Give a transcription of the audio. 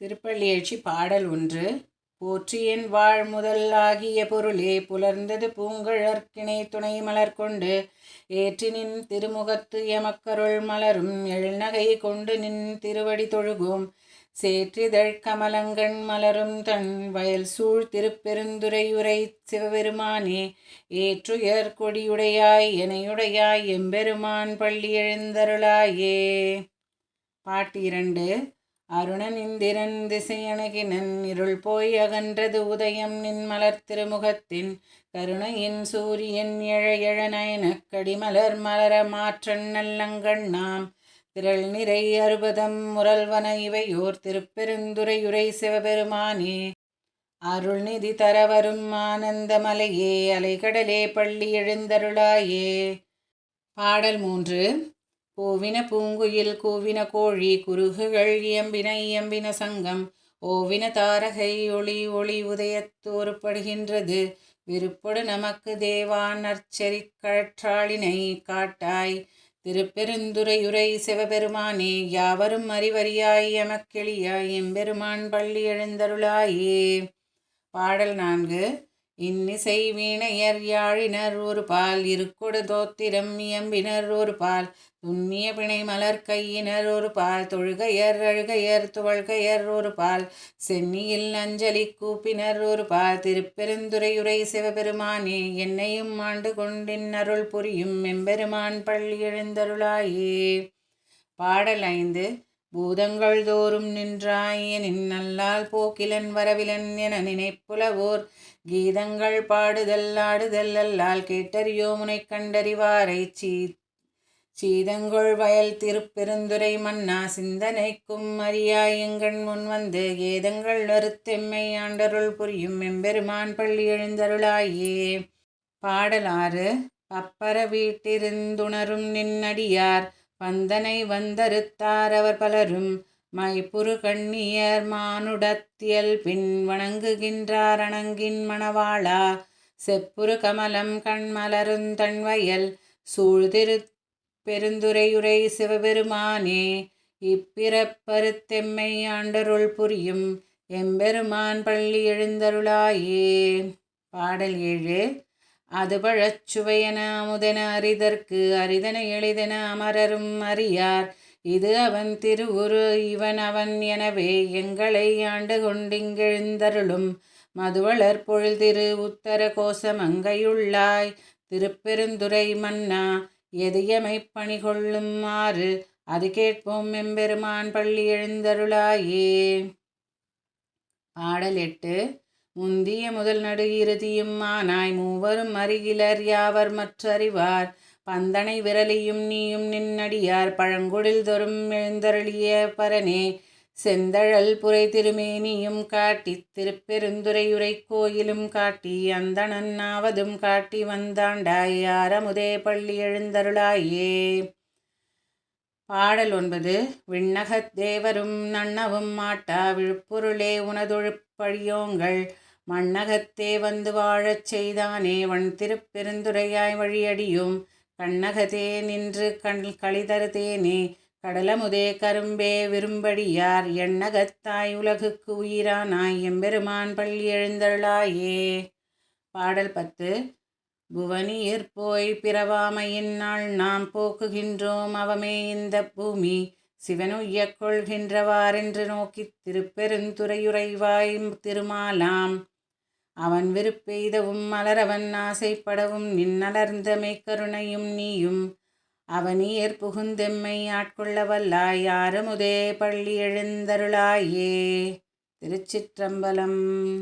திருப்பள்ளியழ்ச்சி பாடல் ஒன்று. போற்றியன் வாழ் முதல் ஆகிய பொருளே புலர்ந்தது பூங்கழற்கிணை துணை மலர் கொண்டு. ஏற்றினின் திருமுகத்து எமக்கருள் மலரும் எழுநகை கொண்டு நின் திருவடி தொழுகும். சேற்றிதழ் கமலங்கண் மலரும் தன் வயல் சூழ் திருப்பெருந்துரையுரை சிவபெருமானே. ஏற்றுயர் கொடியுடையாய் எனையுடையாய் எம்பெருமான் பள்ளி எழுந்தருளாயே பாட்டு இரண்டு. அருணன் இந்திரன் திசையணுகினன் இருள் போய் அகன்றது உதயம் நின் மலர் திருமுகத்தின் கருணையின் சூரியன் எழ கடிமலர் மலர மாற்றன் நல்லங்கண்ணாம் திரள் நிறை அறுபதம் முரல்வன இவையோர் திருப்பெருந்துரையுரை சிவபெருமானே. அருள்நிதி தரவரும் ஆனந்த மலையே அலைகடலே பள்ளி எழுந்தருளாயே. பாடல் மூன்று. பூவின பூங்குயில் கூவின கோழி குருகுகள் இயம்பின இயம்பின சங்கம் ஓவின தாரகை ஒளி ஒளி உதயத்தோறுபடுகின்றது. விருப்பொடு நமக்கு தேவான் அர்ச்சரி கற்றாளினை காட்டாய். திருப்பெருந்துரையுரை சிவபெருமானே யாவரும் அறிவறியாய் எமக்கெளியாய் எம்பெருமான் பள்ளி எழுந்தருளாயே. பாடல் நான்கு இன்னிசை வீணையர் யாழினர் ஒரு பால் இருக்குட தோத்திரம் இயம்பினர் ஒரு பால் துண்ணிய பிணை மலர் கையினர் ஒரு பால் தொழுகையர் அழுகையர் துவழ்கையர் ஒரு பால் சென்னியில் அஞ்சலி கூப்பினர் ஒரு பால் திருப்பெருந்துரையுரை சிவபெருமானே என்னையும் ஆண்டு கொண்டின் அருள் புரியும் எம்பெருமான் பள்ளி எழுந்தருளாயே. பாடல் ஐந்து பூதங்கள் தோறும் நின்றாயனின் நல்லால் போக்கிலன் வரவிலன் என நினைப்புலவோர். கீதங்கள் பாடுதல் ஆடுதல் அல்லால் கேட்டறியோ முனை கண்டறிவாரை சீ சீதங்கொள் வயல் திருப்பெருந்துரை மன்னா சிந்தனைக்கும் அறியாய் எங்கண் முன் வந்து கேதங்கள் அறுத்தெம்மை ஆண்டருள் புரியும் எம்பெருமான் பள்ளி எழுந்தருளாயே. பாடலாறு பப்பர வீட்டிருந்துணரும் நின்னடியார் வந்தனை வந்தறுத்தார் அவர் பலரும். மைப்புரு கண்ணியர் மானுடத்தியல் பின் வணங்குகின்றார் அணங்கின் மணவாளா. செப்புரு கமலம் கண்மலருந்தன்வயல் சூழ்திரு பெருந்துரையுரை சிவபெருமானே. இப்பிறப்பருத்தெம்மை ஆண்டருள் புரியும். எம்பெருமான் பள்ளி எழுந்தருளாயே. பாடல் ஏழு. அது பழச்சுவையன அமுதன அரிதற்கு அரிதன எளிதன அமரரும் அறியார். இது அவன் திருவுரு இவன் அவன் எனவே எங்களை ஆண்டு கொண்டிங்கெழுந்தருளும் மதுவளர் பொழுதிரு உத்தர கோசமங்கையுள்ளாய் திருப்பெருந்துரை மன்னா எதியமை பணி கொள்ளும் ஆறு. அது கேட்போம் எம்பெருமான் பள்ளி எழுந்தருளாயே. பாடல் எட்டு. முந்திய முதல் நடு இறுதியும் மூவரும் அருகிலர் யாவர் மற்றறிவார். பந்தனை விரலியும் நீயும் நின்னடியார் பழங்குடில் தொறும் எழுந்தருளிய பரனே செந்தழல் புரை திருமேனியும் காட்டி திருப்பெருந்துரையுரை கோயிலும் காட்டி அந்தணன் ஆவதும் காட்டி வந்தாண்டாய். ஆரமுதே பள்ளி எழுந்தருளாயே. பாடல் ஒன்பது விண்ணகத் தேவரும் நன்னவும் மாட்டா விழுப்பொருளே உனதொழுப்பழியோங்கள் மண்ணகத்தே வந்து வாழச் செய்தானே வன் திருப்பெருந்துரையாய் வழியடியும் கண்ணகத்தே நின்று கண் களிதருதேனே கடலமுதே கரும்பே விரும்படியார் எண்ணகத்தாய் உலகுக்கு உயிரானாய் எம்பெருமான் பள்ளி எழுந்தருளாயே. பாடல் பத்து புவனியர் போய் பிறவாமையின் நாள் நாம் போக்குகின்றோம் அவமே இந்த பூமி சிவனுய்ய கொள்கின்றவாறென்று நோக்கித் திருப்பெருந்துறையுறைவாய் திருமாலாம். அவன் விருப்பெய்தவும் மலரவன் ஆசைப்படவும் நின்னலர்ந்த மெய்க்கருணையும் நீயும். அவனியர் புகுந்தெம்மை ஆட்கொள்ள வல்லாய் யாருமுதே பள்ளி எழுந்தருளாயே. திருச்சிற்றம்பலம்.